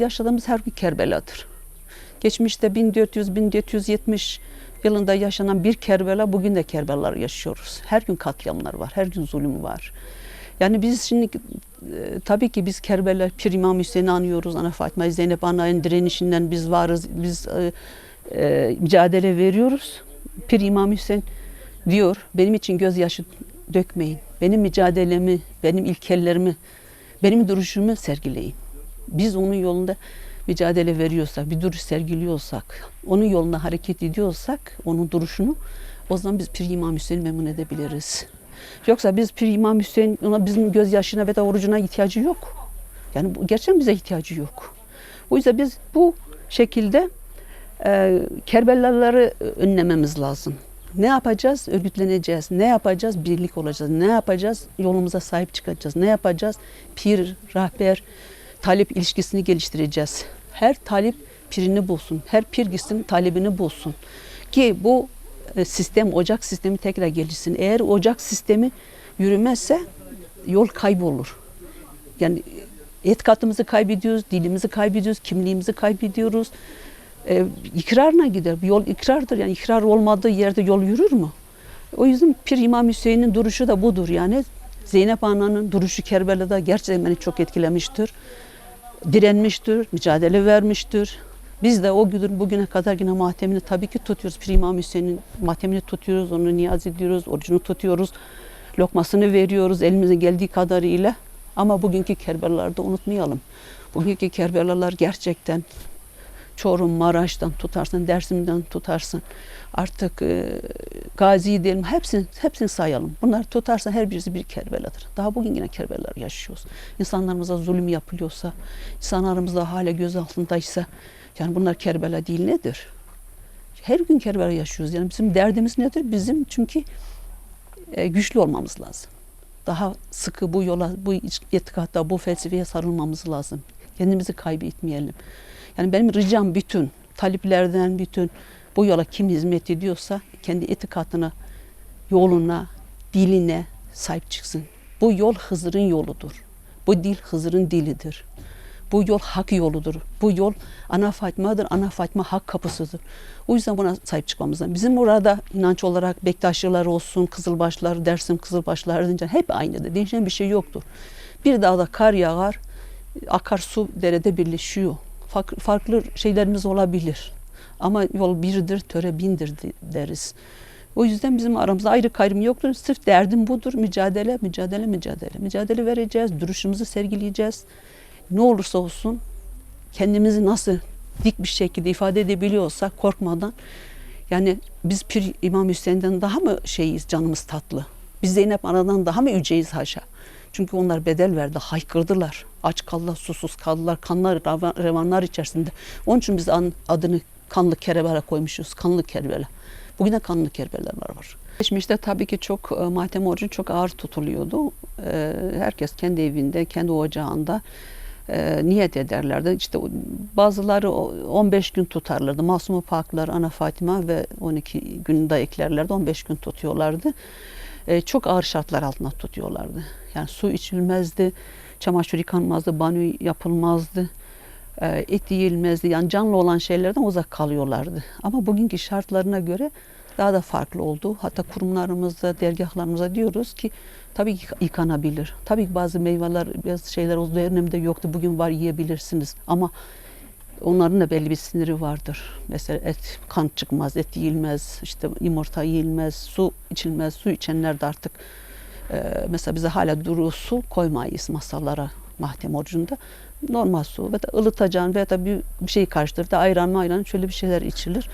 Yaşadığımız her gün Kerbela'dır. Geçmişte 1400-1470 yılında yaşanan bir Kerbela, bugün de Kerbelalar yaşıyoruz. Her gün katliamlar var, her gün zulüm var. Yani biz şimdi e, tabii ki biz Kerbela, Pir İmam Hüseyin'i anıyoruz. Ana Fatma, Zeynep Ana'nın direnişinden biz varız, biz e, e, mücadele veriyoruz. Pir İmam Hüseyin diyor, benim için gözyaşı dökmeyin. Benim mücadelemi, benim ilkellerimi, benim duruşumu sergileyin. Biz onun yolunda mücadele veriyorsak, bir duruş sergiliyorsak, onun yolunda hareket ediyorsak, onun duruşunu o zaman biz Pir İmam Hüseyin'i memnun edebiliriz. Yoksa biz Pir İmam Hüseyin, ona bizim gözyaşına ve de orucuna ihtiyacı yok. Yani bu, gerçekten bize ihtiyacı yok. O yüzden biz bu şekilde e, Kerbelaları önlememiz lazım. Ne yapacağız? Örgütleneceğiz. Ne yapacağız? Birlik olacağız. Ne yapacağız? Yolumuza sahip çıkacağız. Ne yapacağız? Pir, rahber, talep ilişkisini geliştireceğiz. Her talip pirini bulsun. Her pir gitsin talebini bulsun. Ki bu e, sistem, ocak sistemi tekrar gelişsin. Eğer ocak sistemi yürümezse yol kaybolur. Yani et katımızı kaybediyoruz, dilimizi kaybediyoruz, kimliğimizi kaybediyoruz. E, ikrarına gider. Yol ikrardır. Yani ikrar olmadığı yerde yol yürür mü? O yüzden Pir İmam Hüseyin'in duruşu da budur. Yani Zeynep Ana'nın duruşu Kerbela'da gerçekten beni çok etkilemiştir. Direnmiştir, mücadele vermiştir. Biz de o gün bugüne kadar yine matemini tabii ki tutuyoruz. Pir İmam Hüseyin'in matemini tutuyoruz, onu niyaz ediyoruz, orucunu tutuyoruz. Lokmasını veriyoruz elimize geldiği kadarıyla. Ama bugünkü Kerbelaları da unutmayalım. Bugünkü Kerbelalar gerçekten Çorum, Maraş'tan tutarsın, Dersim'den tutarsın. Artık e, Gazi diyelim hepsini, hepsini sayalım. Bunlar tutarsan her birisi bir Kerbeladır. Daha bugün yine Kerbelalar yaşıyoruz. İnsanlarımıza zulüm yapılıyorsa, insanlarımızda hala göz altındaysa yani bunlar Kerbela değil nedir? Her gün Kerbela yaşıyoruz. Yani bizim derdimiz nedir? Bizim çünkü e, güçlü olmamız lazım. Daha sıkı bu yola, bu itikatta, bu felsefeye sarılmamız lazım. Kendimizi kaybetmeyelim. Yani benim ricam bütün, taliplerden bütün bu yola kim hizmet ediyorsa kendi itikatına, yoluna, diline sahip çıksın. Bu yol Hızır'ın yoludur. Bu dil Hızır'ın dilidir. Bu yol hak yoludur. Bu yol ana Fatma'dır. Ana Fatma hak kapısıdır. O yüzden buna sahip çıkmamız lazım. Bizim burada inanç olarak Bektaşlılar olsun, Kızılbaşlar, Dersim Kızılbaşlar deyince hep aynıdır. Değişen bir şey yoktur. Bir dağda kar yağar, akarsu derede birleşiyor. Farklı, şeylerimiz olabilir. Ama yol birdir, töre bindir deriz. O yüzden bizim aramızda ayrı kayrım yoktur. Sırf derdim budur. Mücadele, mücadele, mücadele. Mücadele vereceğiz, duruşumuzu sergileyeceğiz. Ne olursa olsun kendimizi nasıl dik bir şekilde ifade edebiliyorsak korkmadan yani biz Pir İmam Hüseyin'den daha mı şeyiz canımız tatlı? Biz Zeynep Ana'dan daha mı yüceyiz haşa? Çünkü onlar bedel verdi, haykırdılar. Aç kaldılar, susuz kaldılar, kanlar, revanlar içerisinde. Onun için biz adını kanlı Kerbela koymuşuz, kanlı Kerbela. Bugün de kanlı Kerbelalar var. Geçmişte tabii ki çok e, matem orucu çok ağır tutuluyordu. E, herkes kendi evinde, kendi ocağında e, niyet ederlerdi. İşte bazıları 15 gün tutarlardı. Masumu Paklar, Ana Fatima ve 12 gün de eklerlerdi. 15 gün tutuyorlardı. Çok ağır şartlar altında tutuyorlardı. Yani su içilmezdi, çamaşır yıkanmazdı, banyo yapılmazdı, et yiyilmezdi. Yani canlı olan şeylerden uzak kalıyorlardı. Ama bugünkü şartlarına göre daha da farklı oldu. Hatta kurumlarımızda, dergahlarımızda diyoruz ki tabii yıkanabilir. Tabii bazı meyveler, bazı şeyler o dönemde yoktu. Bugün var yiyebilirsiniz. Ama onların da belli bir siniri vardır. Mesela et, kan çıkmaz, et yiyilmez, işte yumurta yiyilmez, su içilmez. Su içenler de artık e, mesela bize hala duru su koymayız masalara mahdem orucunda. Normal su ve da ılıtacağın veya da bir, bir şey karıştırıp da ayran mayran şöyle bir şeyler içilir.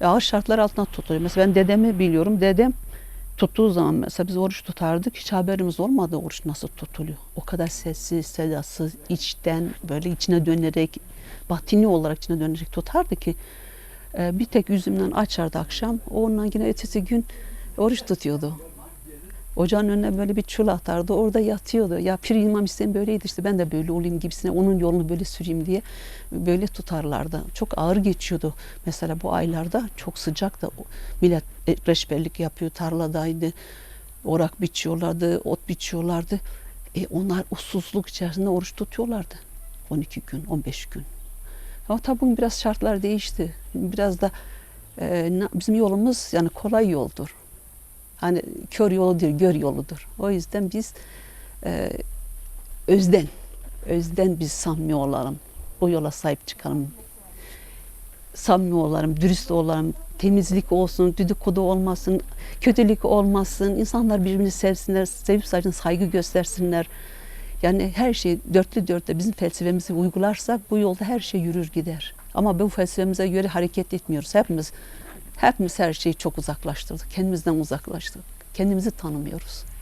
E, ağır şartlar altında tutuluyor. Mesela ben dedemi biliyorum. Dedem tuttuğu zaman mesela biz oruç tutardık. Hiç haberimiz olmadı oruç nasıl tutuluyor. O kadar sessiz, sedasız, içten böyle içine dönerek, batini olarak içine dönerek tutardı ki e, bir tek yüzümden açardı akşam. Ondan yine ötesi gün oruç tutuyordu. Ocağın önüne böyle bir çul atardı. Orada yatıyordu. Ya Pir İmam Hüseyin böyleydi işte ben de böyle olayım gibisine onun yolunu böyle süreyim diye böyle tutarlardı. Çok ağır geçiyordu. Mesela bu aylarda çok sıcak da millet reşberlik yapıyor. Tarladaydı. Orak biçiyorlardı, ot biçiyorlardı. E onlar usulsuzluk içerisinde oruç tutuyorlardı. 12 gün, 15 gün. Ama tabii bugün biraz şartlar değişti. Biraz da e, bizim yolumuz yani kolay yoldur. Hani kör yolu değil, gör yoludur. O yüzden biz e, özden, özden biz samimi olalım. Bu yola sahip çıkalım. Samimi olalım, dürüst olalım. Temizlik olsun, dedikodu olmasın, kötülük olmasın. İnsanlar birbirini sevsinler, sevip sadece saygı göstersinler. Yani her şey dörtlü dörtte bizim felsefemizi uygularsak bu yolda her şey yürür gider. Ama bu felsefemize göre hareket etmiyoruz. Hepimiz hepimiz her şeyi çok uzaklaştırdık. Kendimizden uzaklaştık. Kendimizi tanımıyoruz.